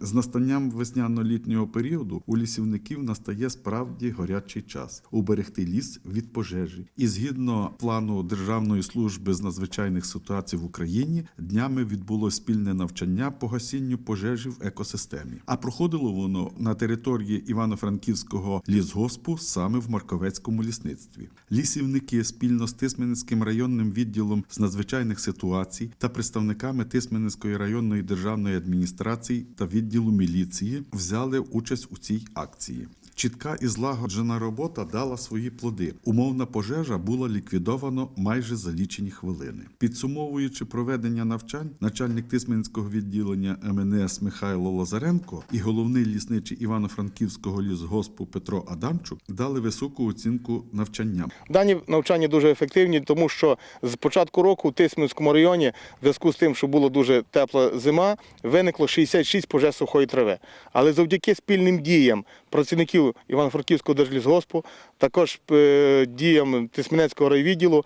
З настанням весняно-літнього періоду у лісівників настає справді горячий час уберегти ліс від пожежі. І згідно плану Державної служби з надзвичайних ситуацій в Україні, днями відбулось спільне навчання по гасінню пожежі в екосистемі. А проходило воно на території Івано-Франківського лісгоспу саме в Марковецькому лісництві. Лісівники спільно з Тисменницьким районним відділом з надзвичайних ситуацій та представниками Тисменницької районної державної адміністрації та відділу міліції взяли участь у цій акції. Чітка і злагоджена робота дала свої плоди. Умовна пожежа була ліквідовано майже за лічені хвилини. Підсумовуючи проведення навчань, начальник Тисменського відділення МНС Михайло Лазаренко і головний лісничий Івано-Франківського лісгоспу Петро Адамчук дали високу оцінку навчанням. Дані навчання дуже ефективні, тому що з початку року у Тисменському районі, в зв'язку з тим, що була дуже тепла зима, виникло 66 пожеж сухої трави. Але завдяки спільним діям працівників Івано-Франківського держлісгоспу, також е, діям Тисменецького райвідділу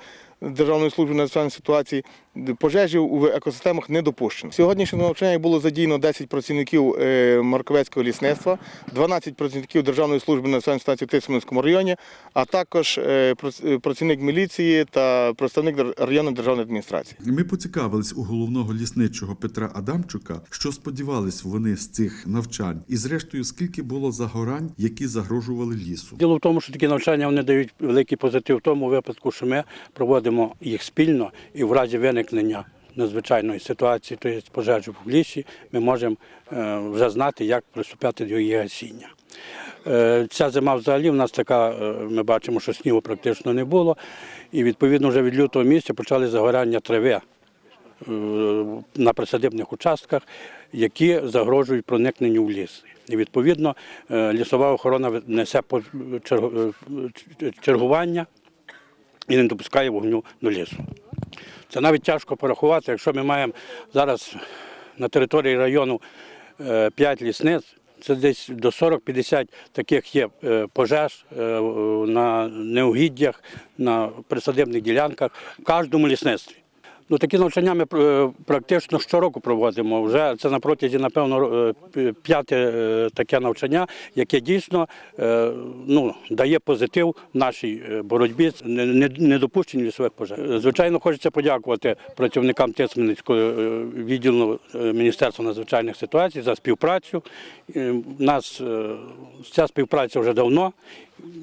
Державної служби надзвичайних ситуацій, пожежі в екосистемах не допущено. Сьогоднішнє навчання було задіяно 10 працівників е, Марковецького лісництва, 12 працівників Державної служби надзвичайних ситуацій в Тисменському районі, а також е, працівник міліції та представник дер- районної державної адміністрації. Ми поцікавились у головного лісничого Петра Адамчука, що сподівались вони з цих навчань, і зрештою скільки було загорань, які загрожували лісу. Діло в тому, що такі навчання вони дають великий позитив в тому випадку, що ми проводимо їх спільно і в разі виникнення надзвичайної ситуації, тобто пожежі в лісі, ми можемо е, вже знати, як приступати до її гасіння. Е, Ця зима взагалі в нас така, е, ми бачимо, що снігу практично не було. І відповідно вже від лютого місяця почали загоряння трави на присадибних участках, які загрожують проникненню в ліс. І відповідно лісова охорона несе чергування і не допускає вогню до лісу. Це навіть тяжко порахувати, якщо ми маємо зараз на території району 5 лісниць, це десь до 40-50 таких є е, пожеж е, на неугіддях, на присадибних ділянках в кожному лісництві. Ну, такі навчання ми е, практично щороку проводимо. Вже це на протязі, напевно, е, п'яте е, таке навчання, яке дійсно ну, дає позитив нашій боротьбі з не- не- недопущенням лісових пожеж. Звичайно, хочеться подякувати працівникам Тисменницького відділу Міністерства надзвичайних ситуацій за співпрацю. У нас ця співпраця вже давно.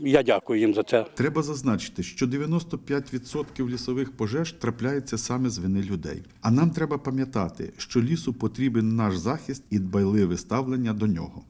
Я дякую їм за це. Треба зазначити, що 95% лісових пожеж трапляється саме з вини людей. А нам треба пам'ятати, що лісу потрібен наш захист і дбайливе ставлення до нього.